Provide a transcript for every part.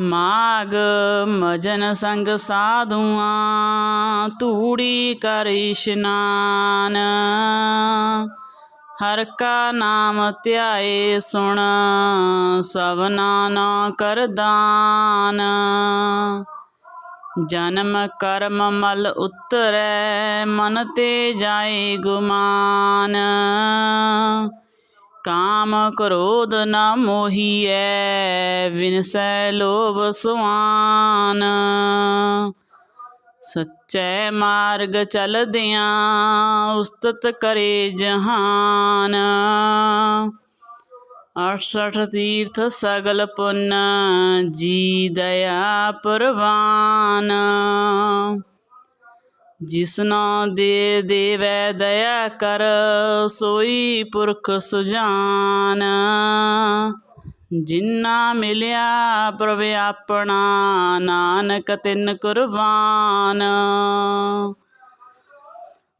ਮਾਗ ਮਜਨ ਸੰਗ ਸਾਧੂਆਂ ਧੂੜੀ ਕਰ ਇਸ਼ਨਾਨ ਹਰ ਕਾ ਨਾਮ ਧਿਆਏ ਸੁਣ ਸਭਨਾ ਨਾ ਕਰਦਾਨ ਜਨਮ ਕਰਮ ਮਲ ਉਤਰੈ, ਮਨ ਤੇ ਜਾਏ ਗੁਮਾਨ। ਕਾਮ ਕ੍ਰੋਧ ਨਾ ਮੋਹੀਐ ਵਿਨਸੈ ਲੋਭ ਸੁਆਨ। ਸੱਚੇ ਮਾਰਗ ਚਲਦਿਆਂ ਉਸਤਤ ਕਰੇ ਜਹਾਨ। 68 ਤੀਰਥ ਸਗਲ ਪੁੰਨ, ਜੀ ਦਇਆ ਪ੍ਰਵਾਨ। ਜਿਸਨਾ ਦੇ ਦੇਵੈ ਦਇਆ ਕਰ, ਸੋਈ ਪੁਰਖ ਸੁਜਾਨ। ਜਿਨਾ ਮਿਲਿਆ ਪ੍ਰਭ ਆਪਣਾ, ਨਾਨਕ ਤਿੰਨ ਕੁਰਬਾਨ।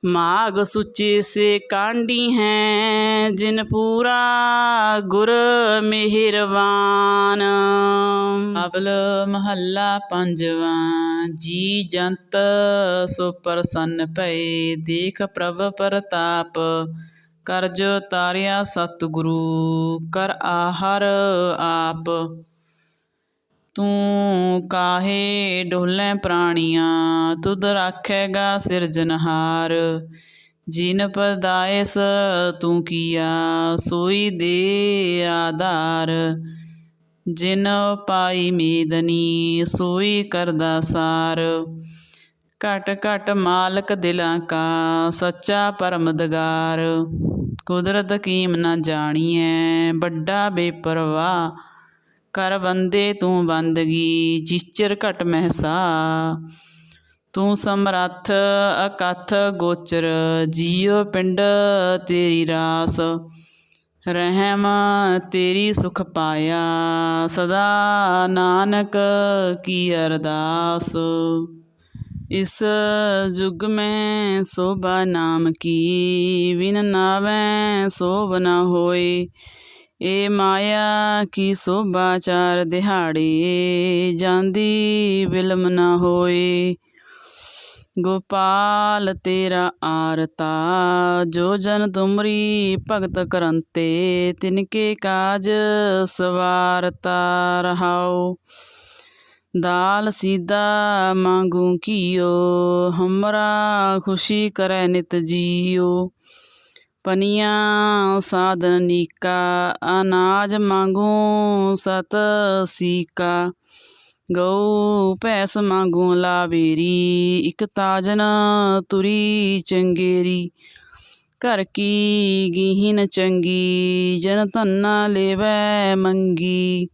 ਮਾਗ ਸੁਚੇ ਸੇ ਕਾਂਡੀ ਹੈ, ਜਿਨ ਪੂਰਾ ਗੁਰ ਮਿਹਰਬਾਨ। ਅਬਲ ਮਹੱਲਾ ਪੰਜਵਾ, ਜੀ ਜੰਤ ਸੋ ਪ੍ਰਸੰਨ ਭਏ, ਦੇਖ ਪ੍ਰਭ ਪ੍ਰਤਾਪ, ਕਰਜ ਤਾਰਿਆ ਸਤਿਗੁਰੂ, ਕਰ ਆਹਰ ਆਪ। ਤੂੰ ਕਾਹੇ ਡੋਲੇ ਪ੍ਰਾਣੀਆਂ? ਤੁਧ ਰਾਖੇਗਾ ਸਿਰਜਨਹਾਰ ਜਿਨ ਪਰਦਾਇਸ ਤੂੰ ਕੀਆ, ਸੋਈ ਦੇ ਆਧਾਰ। ਜਿਨ ਪਾਈ ਮੇਦਨੀ, ਸੋਈ ਕਰਦਾ ਸਾਰ। ਘਟ ਘਟ ਮਾਲਕ ਦਿਲਾਂ ਕਾ, ਸੱਚਾ ਪਰਮਦਗਾਰ ਕੁਦਰਤ ਕੀਮ ਨਾ ਜਾਣੀਐ, ਵੱਡਾ ਬੇਪਰਵਾਹ ਕਰ ਬੰਦੇ ਤੂੰ ਬੰਦਗੀ ਜਿਚਰ ਘਟ ਮਹਿਸਾ। ਤੂੰ ਸਮਰੱਥ ਅਕਥ ਗੋਚਰ, ਜੀਉ ਪਿੰਡ ਤੇਰੀ ਰਾਸ। ਰਹਿਮ ਤੇਰੀ ਸੁਖ ਪਾਇਆ, ਸਦਾ ਨਾਨਕ ਕੀ ਅਰਦਾਸ। ਇਸ ਜੁਗ ਮੈਂ ਸੋਭਾ ਨਾਮ ਕੀ, ਬਿਨ ਨਾਵੇਂ ਸੋਭ ਨਾ ਹੋਏ। ਏ ਮਾਇਆ ਕੀ ਸੋਭਾ ਚਾਰ ਦਿਹਾੜੇ, ਜਾਂਦੀ ਬਿਲਮ ਨਾ ਹੋਏ। ਗੋਪਾਲ, ਤੇਰਾ ਆਰਤਾ, ਜੋ ਜਨ ਤੁਮਰੀ ਭਗਤ ਕਰੰਤੇ, ਤਿਨਕੇ ਕਾਜ ਸਵਾਰਤਾ ਰਹਾਓ। ਦਾਲ ਸੀਦਾ ਮੰਗੂ ਕੀਓ, ਹਮਰਾ ਖੁਸ਼ੀ ਕਰੈ ਨਿਤ ਜੀਓ। ਪਨੀਆਂ ਸਾਧਨ ਨੀਕਾ, ਅਨਾਜ ਮੰਗੂ ਸਤ ਸੀਕਾ। ਗਊ ਭੈਸ ਮੰਗੂ ਲਾਵੇਰੀ, ਇਕ ਤਾਜਨ ਤੁਰੀ ਚੰਗੇਰੀ। ਘਰ ਕੀ ਗੀਹੀਨ ਚੰਗੀ, ਜਨ ਧੰਨਾ ਲੇਵੈ ਮੰਗੀ।